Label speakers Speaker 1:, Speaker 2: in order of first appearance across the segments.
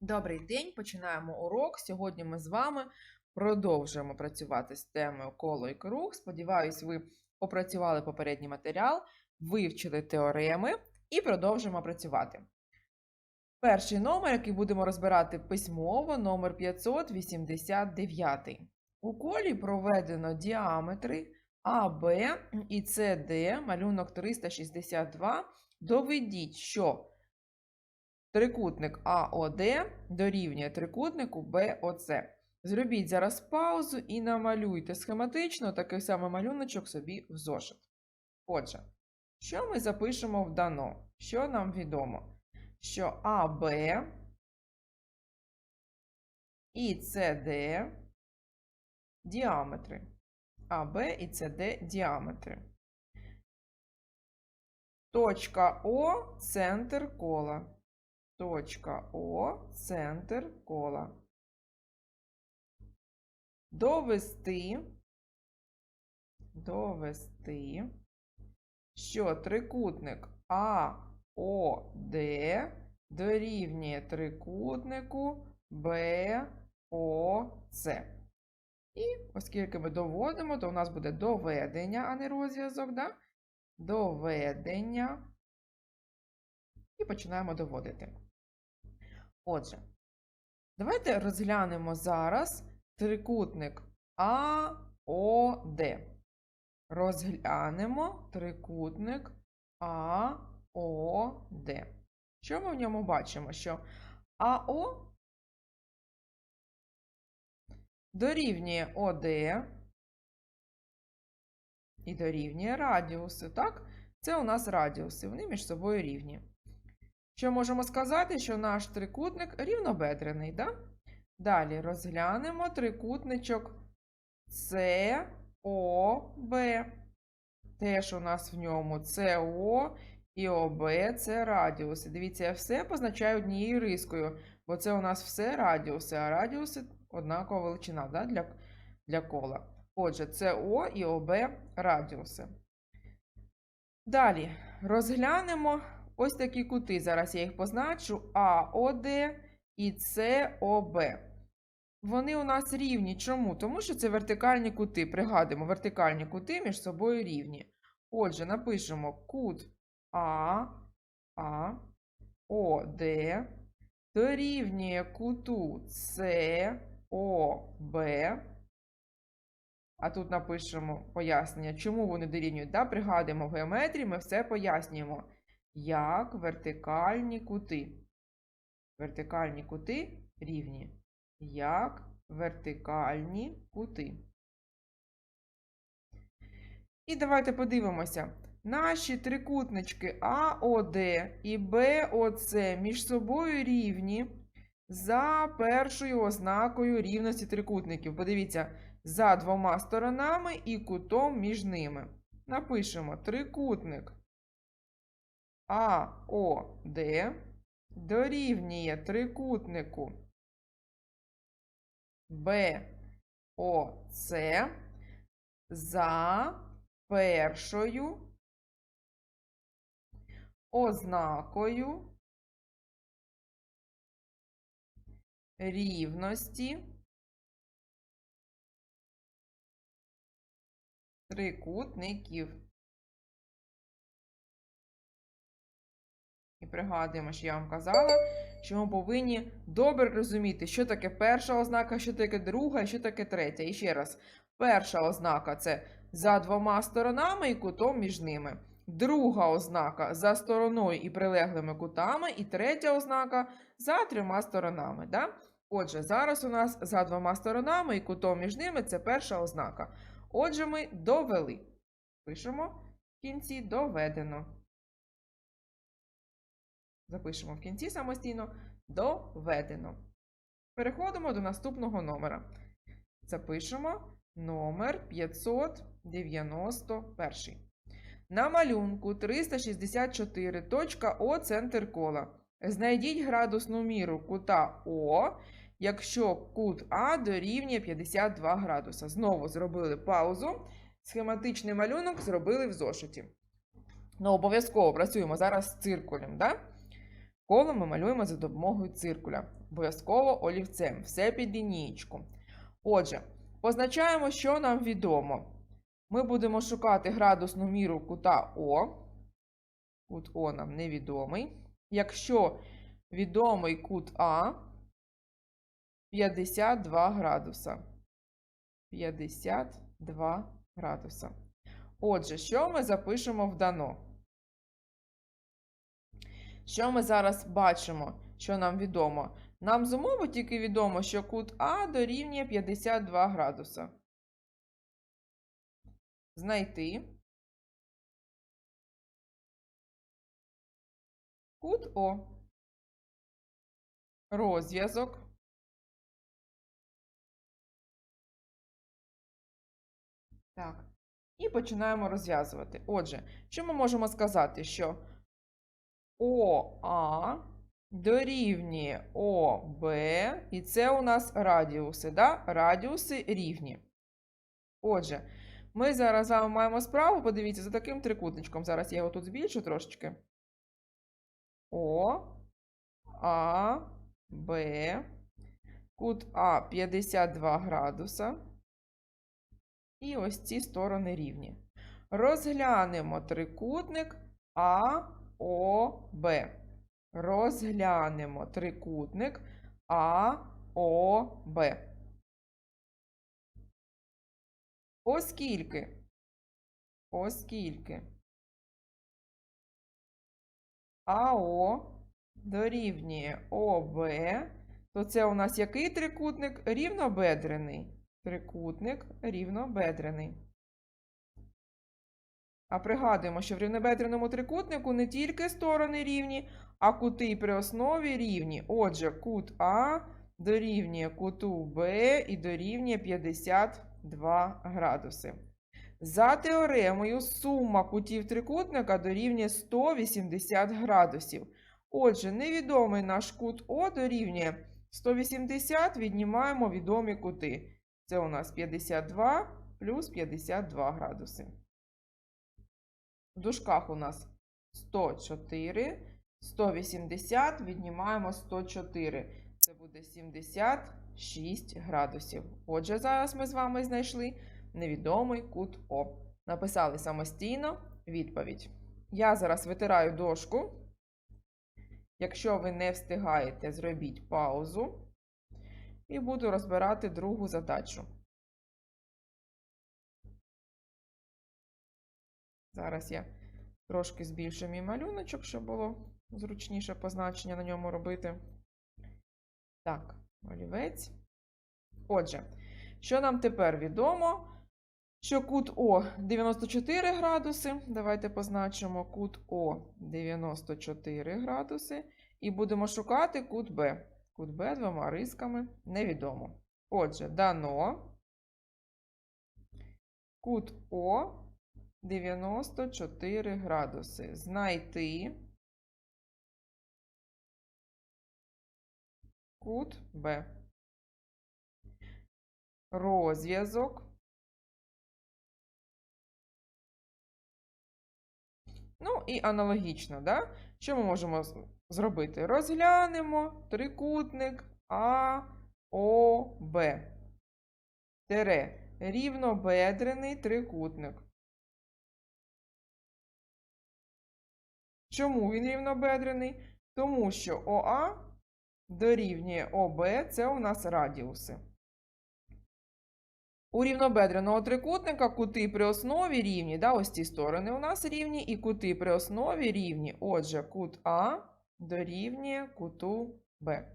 Speaker 1: Добрий день, починаємо урок. Сьогодні ми з вами продовжуємо працювати з темою коло і круг. Сподіваюсь, ви опрацювали попередній матеріал, вивчили теореми і продовжуємо працювати. Перший номер, який будемо розбирати письмово, номер 589. У колі проведено діаметри АБ і СД, малюнок 362. Доведіть, що Трикутник АОД дорівнює трикутнику БОЦ. Зробіть зараз паузу і намалюйте схематично такий самий малюночок собі в зошит. Отже, що ми запишемо в дано? Що нам відомо? Що АБ і СД діаметри. АБ і СД діаметри. Точка О центр кола. Точка О центр кола. Довести, довести, що трикутник АОД дорівнює трикутнику БОЦ. І оскільки ми доводимо, то у нас буде доведення, а не розв'язок, да? доведення. І починаємо доводити. Отже, давайте розглянемо зараз трикутник АОД. Розглянемо трикутник АОД. Що ми в ньому бачимо? Що АО дорівнює ОД і дорівнює радіуси. Так? Це у нас радіуси, вони між собою рівні. Що можемо сказати, що наш трикутник рівнобедрений, да? Далі розглянемо трикутничок СОБ. Теж у нас в ньому СО і ОБ це радіуси. Дивіться, я все позначаю однією рискою, бо це у нас все радіуси, а радіуси однакова величина да, для, для кола. Отже, СО і ОБ радіуси. Далі розглянемо ось такі кути. Зараз я їх позначу АОД і СОБ. Вони у нас рівні. Чому? Тому що це вертикальні кути. Пригадуємо, вертикальні кути між собою рівні. Отже, напишемо кут А, А, ОД дорівнює куту СОБ. А тут напишемо пояснення, чому вони дорівнюють. Да? Пригадуємо в геометрії, ми все пояснюємо як вертикальні кути. Вертикальні кути рівні. Як вертикальні кути. І давайте подивимося. Наші трикутнички АОД і БОЦ між собою рівні за першою ознакою рівності трикутників. Подивіться, за двома сторонами і кутом між ними. Напишемо трикутник АОД дорівнює трикутнику БОЦ за першою ознакою рівності трикутників. І пригадуємо, що я вам казала, що ми повинні добре розуміти, що таке перша ознака, що таке друга що таке третя. І ще раз, перша ознака це за двома сторонами і кутом між ними. Друга ознака за стороною і прилеглими кутами. І третя ознака за трьома сторонами. Да? Отже, зараз у нас за двома сторонами і кутом між ними це перша ознака. Отже, ми довели. Пишемо в кінці доведено. Запишемо в кінці самостійно доведено. Переходимо до наступного номера. Запишемо номер 591. На малюнку 364. Точка О центр кола. Знайдіть градусну міру кута О, якщо кут А дорівнює 52 градуса. Знову зробили паузу. Схематичний малюнок зробили в зошиті. Ну, обов'язково працюємо зараз з циркулем. Да? Коло ми малюємо за допомогою циркуля. Обов'язково олівцем. Все під лінієчку. Отже, позначаємо, що нам відомо. Ми будемо шукати градусну міру кута О. Кут О нам невідомий. Якщо відомий кут А 52 градуса. 52 градуса. Отже, що ми запишемо в дано? Що ми зараз бачимо, що нам відомо? Нам з умови тільки відомо, що кут А дорівнює 52 градуса. Знайти кут О. Розв'язок. Так. І починаємо розв'язувати. Отже, що ми можемо сказати? Що ОА дорівнює ОБ, і це у нас радіуси, да? радіуси рівні. Отже, ми зараз з маємо справу, подивіться, за таким трикутничком. Зараз я його тут збільшу трошечки. О, А, Б, кут А 52 градуса. І ось ці сторони рівні. Розглянемо трикутник АОБ. Розглянемо трикутник АОБ. Оскільки, оскільки АО дорівнює ОБ, то це у нас який трикутник? Рівнобедрений. Трикутник рівнобедрений. А пригадуємо, що в рівнобедреному трикутнику не тільки сторони рівні, а кути при основі рівні. Отже, кут А дорівнює куту Б і дорівнює 52 градуси. За теоремою сума кутів трикутника дорівнює 180 градусів. Отже, невідомий наш кут О дорівнює 180, віднімаємо відомі кути. Це у нас 52 плюс 52 градуси. В дужках у нас 104, 180, віднімаємо 104. Це буде 76 градусів. Отже, зараз ми з вами знайшли невідомий кут О. Написали самостійно відповідь. Я зараз витираю дошку. Якщо ви не встигаєте, зробіть паузу. І буду розбирати другу задачу. Зараз я трошки збільшу мій малюночок, щоб було зручніше позначення на ньому робити. Так, олівець. Отже, що нам тепер відомо? Що кут О 94 градуси. Давайте позначимо кут О 94 градуси. І будемо шукати кут Б. Кут Б двома рисками невідомо. Отже, дано кут О 94 градуси. Знайти кут Б. Розв'язок. Ну і аналогічно, да? Що ми можемо зробити? Розглянемо трикутник АОБ. Тере рівнобедрений трикутник. Чому він рівнобедрений? Тому що ОА дорівнює ОБ це у нас радіуси. У рівнобедреного трикутника кути при основі рівні, да, ось ці сторони у нас рівні, і кути при основі рівні. Отже, кут А дорівнює куту Б.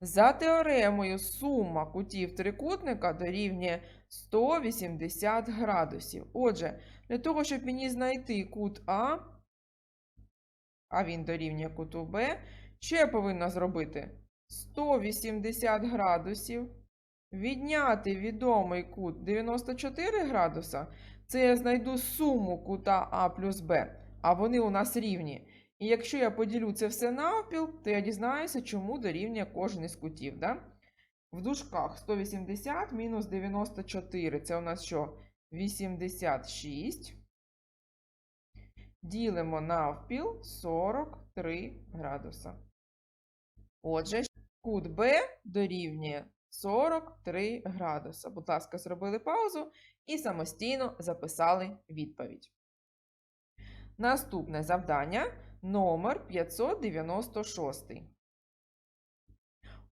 Speaker 1: За теоремою сума кутів трикутника дорівнює 180 градусів. Отже, для того, щоб мені знайти кут А, а він дорівнює куту Б, що я повинна зробити? 180 градусів. Відняти відомий кут 94 градуса, це я знайду суму кута А плюс Б, а вони у нас рівні. І якщо я поділю це все навпіл, то я дізнаюся, чому дорівнює кожен із кутів. Да? В дужках 180 мінус 94. Це у нас що? 86. Ділимо навпіл 43 градуса. Отже, кут Б дорівнює 43 градуса. Будь ласка, зробили паузу і самостійно записали відповідь. Наступне завдання номер 596.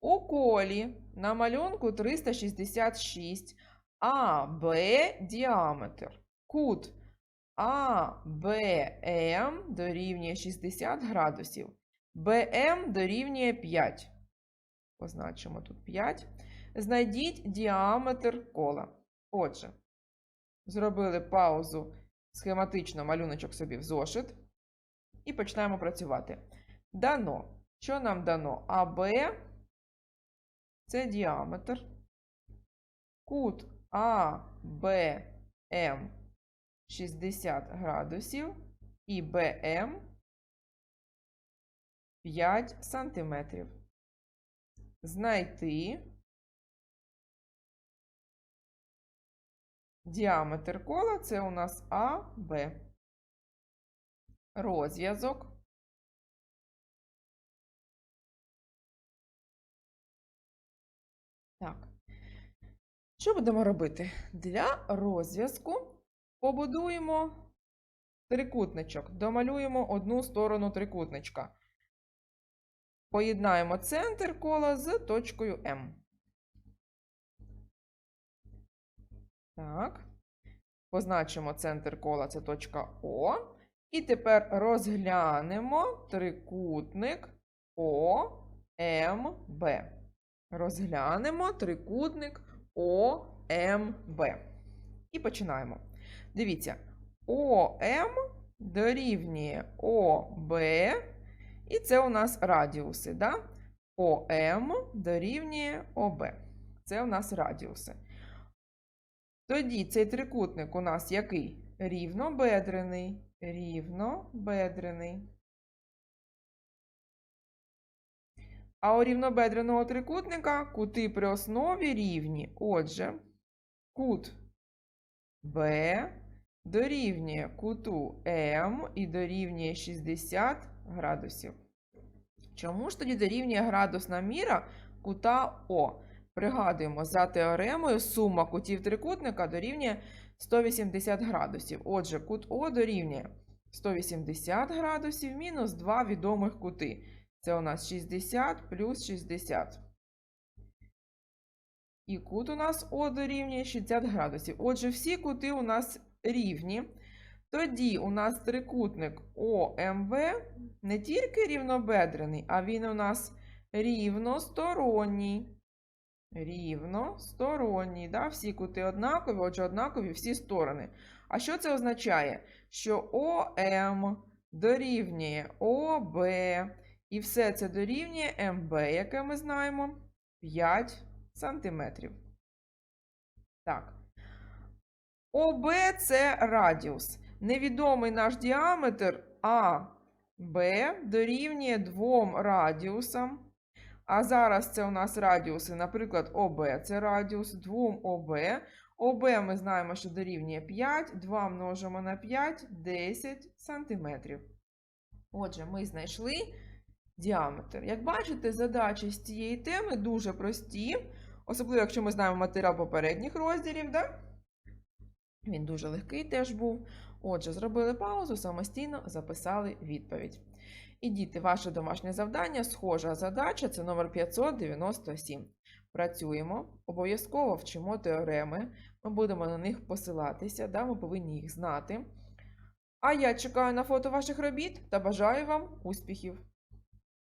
Speaker 1: У колі на малюнку 366 АБ діаметр. Кут АБМ дорівнює 60 градусів. БМ дорівнює 5. Позначимо тут 5. Знайдіть діаметр кола. Отже, зробили паузу, схематично малюночок собі в зошит. І починаємо працювати. Дано. Що нам дано? АБ це діаметр. Кут АБМ 60 градусів і БМ 5 сантиметрів. Знайти діаметр кола це у нас АБ. Розв'язок. Так. Що будемо робити? Для розв'язку побудуємо трикутничок, домалюємо одну сторону трикутничка. Поєднаємо центр кола з точкою М. Так. Позначимо центр кола це точка О. І тепер розглянемо трикутник ОМБ. Розглянемо трикутник ОМБ. І починаємо. Дивіться, ОМ дорівнює ОБ, і це у нас радіуси. Да? ОМ дорівнює ОБ. Це у нас радіуси. Тоді цей трикутник у нас який? Рівнобедрений. Рівнобедрений. А у рівнобедреного трикутника кути при основі рівні. Отже, кут Б дорівнює куту М і дорівнює 60 градусів. Чому ж тоді дорівнює градусна міра кута О? Пригадуємо, за теоремою сума кутів трикутника дорівнює 180 градусів. Отже, кут О дорівнює 180 градусів мінус 2 відомих кути. Це у нас 60 плюс 60. І кут у нас О дорівнює 60 градусів. Отже, всі кути у нас рівні. Тоді у нас трикутник ОМВ не тільки рівнобедрений, а він у нас рівносторонній. Рівносторонній. Да? Всі кути однакові, отже, однакові всі сторони. А що це означає? Що ОМ дорівнює ОБ, і все це дорівнює МБ, яке ми знаємо, 5 сантиметрів. Так. ОБ це радіус. Невідомий наш діаметр АБ дорівнює двом радіусам. А зараз це у нас радіуси, наприклад, ОБ це радіус, 2 ОБ. ОБ ми знаємо, що дорівнює 5, 2 множимо на 5, 10 сантиметрів. Отже, ми знайшли діаметр. Як бачите, задачі з цієї теми дуже прості, особливо, якщо ми знаємо матеріал попередніх розділів. Да? Він дуже легкий теж був. Отже, зробили паузу, самостійно записали відповідь. І діти, ваше домашнє завдання, схожа задача, це номер 597. Працюємо, обов'язково вчимо теореми, ми будемо на них посилатися, да, ми повинні їх знати. А я чекаю на фото ваших робіт та бажаю вам успіхів!